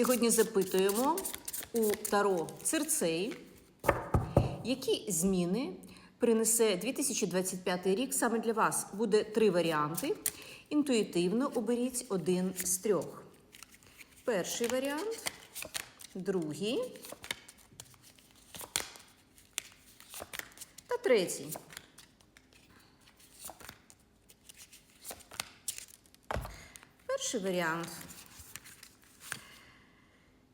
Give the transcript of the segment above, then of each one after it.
Сьогодні запитуємо у Таро Цирцей, які зміни принесе 2025 рік саме для вас. Буде три варіанти. Інтуїтивно оберіть один з трьох. Перший варіант, другий та третій. Перший варіант.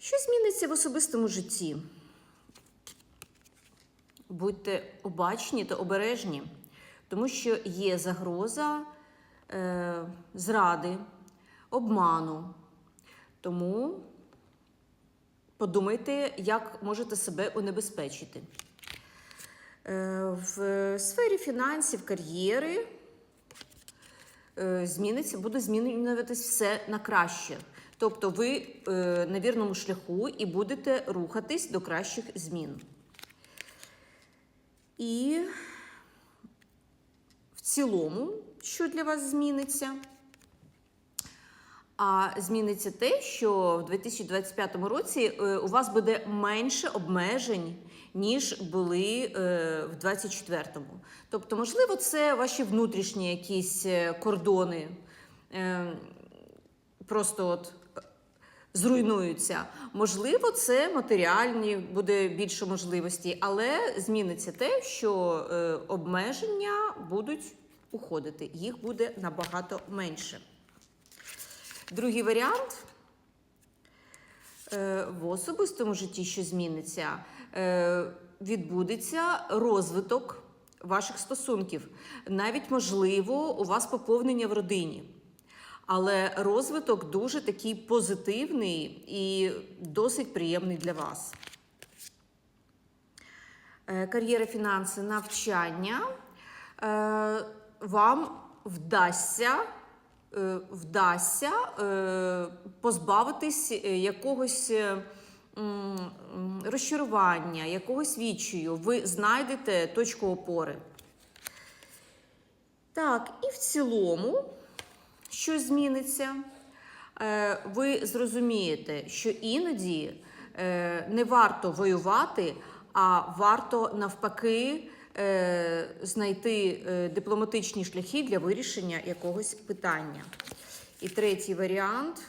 Що зміниться в особистому житті? Будьте обачні та обережні, тому що є загроза е, зради, обману. Тому подумайте, як можете себе унебезпечити. Е, в сфері фінансів, кар'єри е, зміниться, буде змінюватись все на краще. Тобто ви е, на вірному шляху і будете рухатись до кращих змін. І в цілому, що для вас зміниться? А зміниться те, що в 2025 році е, у вас буде менше обмежень, ніж були е, в 2024. Тобто, можливо, це ваші внутрішні якісь е, кордони. Е, Просто от зруйнуються. Можливо, це матеріальні, буде більше можливості, але зміниться те, що е, обмеження будуть уходити, їх буде набагато менше. Другий варіант е, в особистому житті, що зміниться, е, відбудеться розвиток ваших стосунків. Навіть можливо, у вас поповнення в родині. Але розвиток дуже такий позитивний і досить приємний для вас. Е, Кар'єра, фінанси, навчання. Е, Вам вдасться, е, вдасться позбавитись якогось розчарування, якогось відчаю. Ви знайдете точку опори. Так, і в цілому що зміниться, Е, ви зрозумієте, що іноді е, не варто воювати, а варто навпаки е, знайти дипломатичні шляхи для вирішення якогось питання. І третій варіант.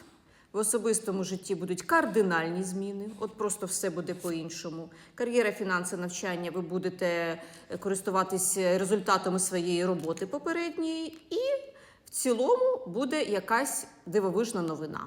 В особистому житті будуть кардинальні зміни, от просто все буде по-іншому. Кар'єра, фінанси, навчання, ви будете користуватись результатами своєї роботи попередньої, і цілому буде якась дивовижна новина.